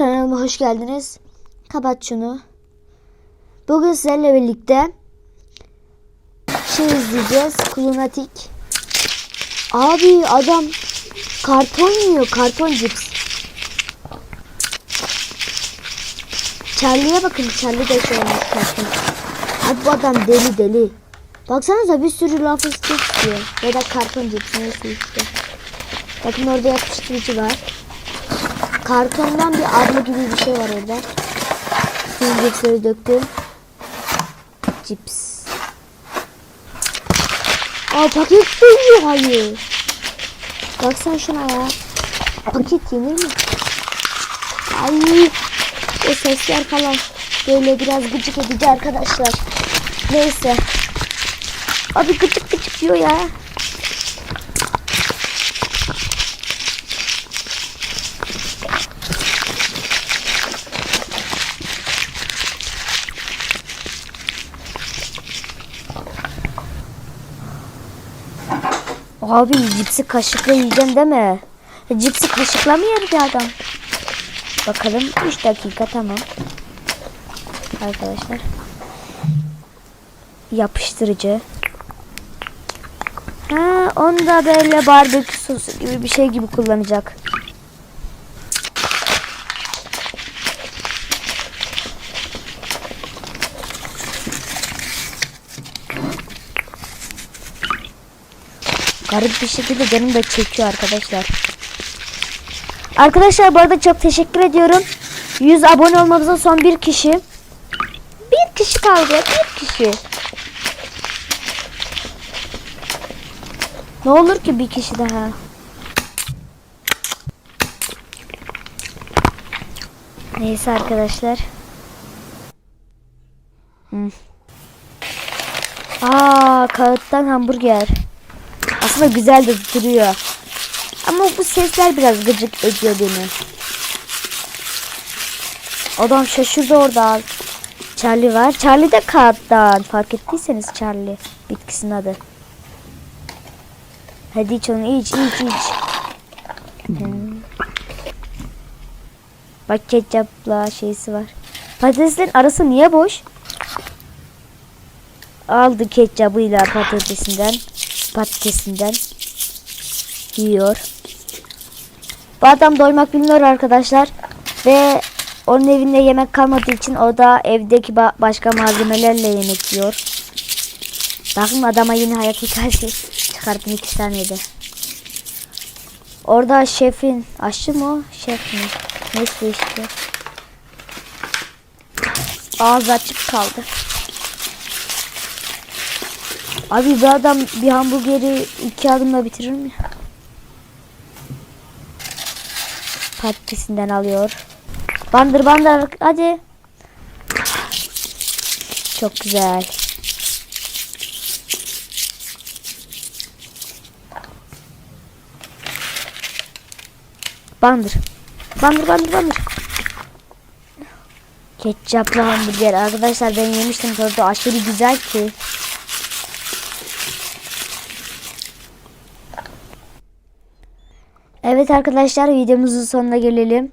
hoş geldiniz. Kapat şunu. Bugün sizlerle birlikte şey izleyeceğiz. Klunatik. Abi adam karton yiyor. Karton cips. Charlie'ye bakın. Charlie de şey olmuş karton. Abi bu adam deli deli. Baksanıza bir sürü lafız cips. Ya da karton cips neyse işte. Bakın orada yapıştırıcı var. Kartondan bir abla gibi bir şey var orada. Tüm cipsleri döktü. Cips. Aa paket duyuyor hayır. Baksana şuna ya. Paket yenir mi? Ay. O sesler falan böyle biraz gıcık edici arkadaşlar. Neyse. Abi gıcık gıcık diyor ya. Abi cipsi kaşıkla yiyeceksin deme. Cipsi kaşıkla mı yer bir adam? Bakalım 3 dakika tamam. Arkadaşlar. Yapıştırıcı. Ha, onu da böyle barbekü sosu gibi bir şey gibi kullanacak. Garip bir şekilde canım da çekiyor arkadaşlar. Arkadaşlar bu arada çok teşekkür ediyorum. 100 abone olmamıza son bir kişi. Bir kişi kaldı. Bir kişi. Ne olur ki bir kişi daha. Neyse arkadaşlar. Hı. Aa kağıttan hamburger. Aslında güzel de duruyor. Ama bu sesler biraz gıcık ediyor beni. Adam şaşırdı orada. Charlie var. Charlie de kağıttan. Fark ettiyseniz Charlie. Bitkisinin adı. Hadi iç onu iç iç iç. Hmm. Bak ketçapla şeysi var. Patateslerin arası niye boş? Aldı ketçabıyla patatesinden. Patatesinden. Yiyor. Bu adam doymak bilmiyor arkadaşlar. Ve onun evinde yemek kalmadığı için o da evdeki ba- başka malzemelerle yemek yiyor. Bakın adama yine hayat hikayesi çıkarttım iki saniyede. Orada şefin aşçı mı? Şef mi? Neyse işte. Ağzı açık kaldı. Abi bir adam bir hamburgeri iki adımla bitirir mi? Patatesinden alıyor. Bandır bandır hadi. Çok güzel. Bandır. Bandır bandır bandır. Ketçaplı hamburger. Arkadaşlar ben yemiştim. Tadı aşırı güzel ki. Evet arkadaşlar videomuzun sonuna gelelim.